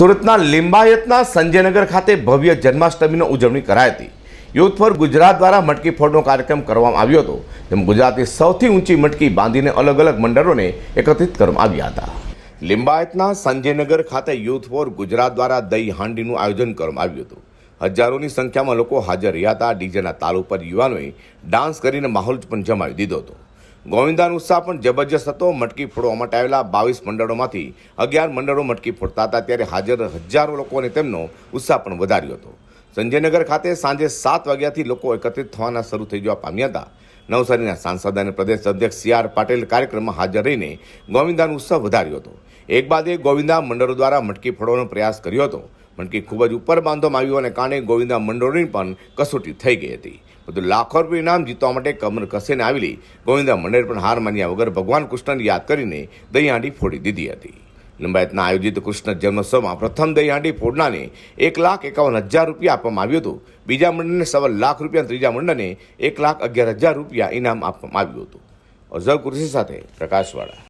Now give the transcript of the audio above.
સુરતના લિંબાયતના સંજયનગર ખાતે ભવ્ય જન્માષ્ટમીની ઉજવણી કરાઈ હતી. યુથ ફોર ગુજરાત દ્વારા મટકી ફોડનો કાર્યક્રમ કરવામાં આવ્યો હતો. તેમ ગુજરાતની સૌથી ઊંચી મટકી બાંધીને અલગ અલગ મંડળોને એકત્રિત કરવામાં આવ્યા હતા. લિંબાયતના સંજયનગર ખાતે યુથ ફોર ગુજરાત દ્વારા દહીં હાંડીનું આયોજન કરવામાં આવ્યું હતું. હજારોની સંખ્યામાં લોકો હાજર રહ્યા હતા. ડીજેના તાલ ઉપર યુવાનોએ ડાન્સ કરીને માહોલ પણ જમાવી દીધો હતો. ગોવિંદાનો ઉત્સાહ પણ જબરજસ્ત હતો. મટકી ફોડવા માટે આવેલા બાવીસ મંડળોમાંથી અગિયાર મંડળો મટકી ફોડતા હતા. ત્યારે હાજર હજારો લોકોને તેમનો ઉત્સાહ પણ વધાર્યો હતો. સંજયનગર ખાતે સાંજે સાત વાગ્યાથી લોકો એકત્રિત થવાના શરૂ થઈ જવા પામ્યા હતા. નવસારીના સાંસદ અને પ્રદેશ અધ્યક્ષ સી આર પાટીલ કાર્યક્રમમાં હાજર રહીને ગોવિંદાનો ઉત્સાહ વધાર્યો હતો. એક બાદ એક ગોવિંદા મંડળો દ્વારા મટકી ફોડવાનો પ્રયાસ કર્યો હતો. મટકી ખૂબ જ ઉપર બાંધવામાં આવ્યું અને કારણે ગોવિંદા મંડળની પણ કસોટી થઈ ગઈ હતી. બધું લાખો રૂપિયા ઇનામ જીતવા માટે કમર કસીને આવેલી ગોવિંદા મંડળ પણ હાર માન્યા વગર ભગવાન કૃષ્ણને યાદ કરીને દહીંહાંડી ફોડી દીધી હતી. લિંબાયતના આયોજિત કૃષ્ણ જન્મોત્સવમાં પ્રથમ દહીંહાંડી ફોડનાને એક લાખ એકાવન હજાર રૂપિયા આપવામાં આવ્યું હતું. બીજા મંડળને સવા લાખ રૂપિયા ત્રીજા મંડળને એક લાખ અગિયાર હજાર રૂપિયા ઇનામ આપવામાં આવ્યું હતું. અઝર કુરશી સાથે પ્રકાશવાળા.